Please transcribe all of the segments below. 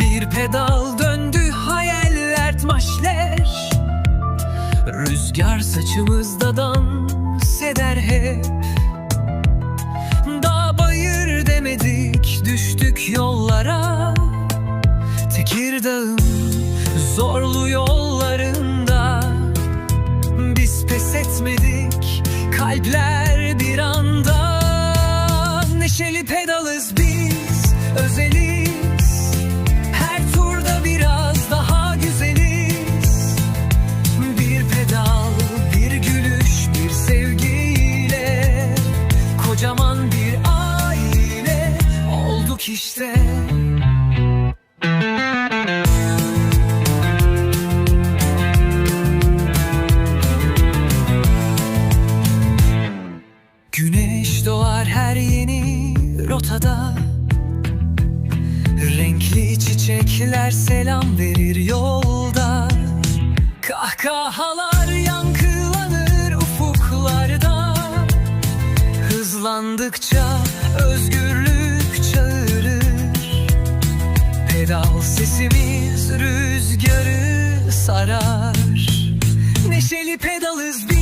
Bir pedal döndü hayaller maşler Rüzgar saçımızda dans eder hep. Dağ bayır demedik düştük yollara. Tekirdağ'ın zorlu yollarında Biz pes etmedik. Kalpler bir anda Neşeli pedalız biz özeliz. Her turda biraz daha güzeliz. Bir pedal bir gülüş bir sevgiyle. Kocaman bir aile olduk işte. Güneş doğar her yeni rotada. Renkli çiçekler selam verir yolda. Kahkahalar yankılanır ufuklarda. Hızlandıkça özgürlük çağırır. Pedal sesimiz rüzgarı sarar. Neşeli pedalız biz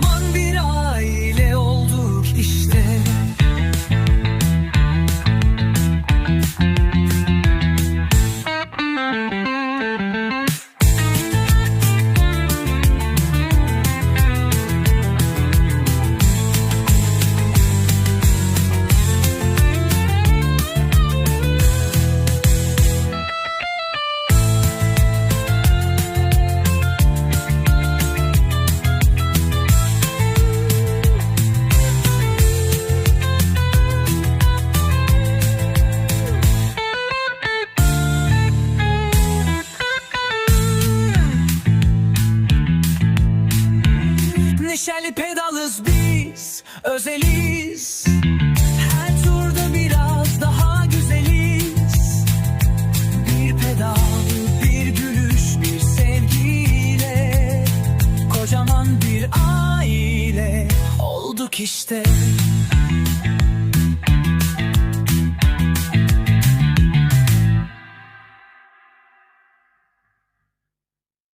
Kocaman Neşeli pedalız biz, özeliz. Her turda biraz daha güzeliz. Bir pedal, bir gülüş, bir sevgiyle. Kocaman bir aile olduk işte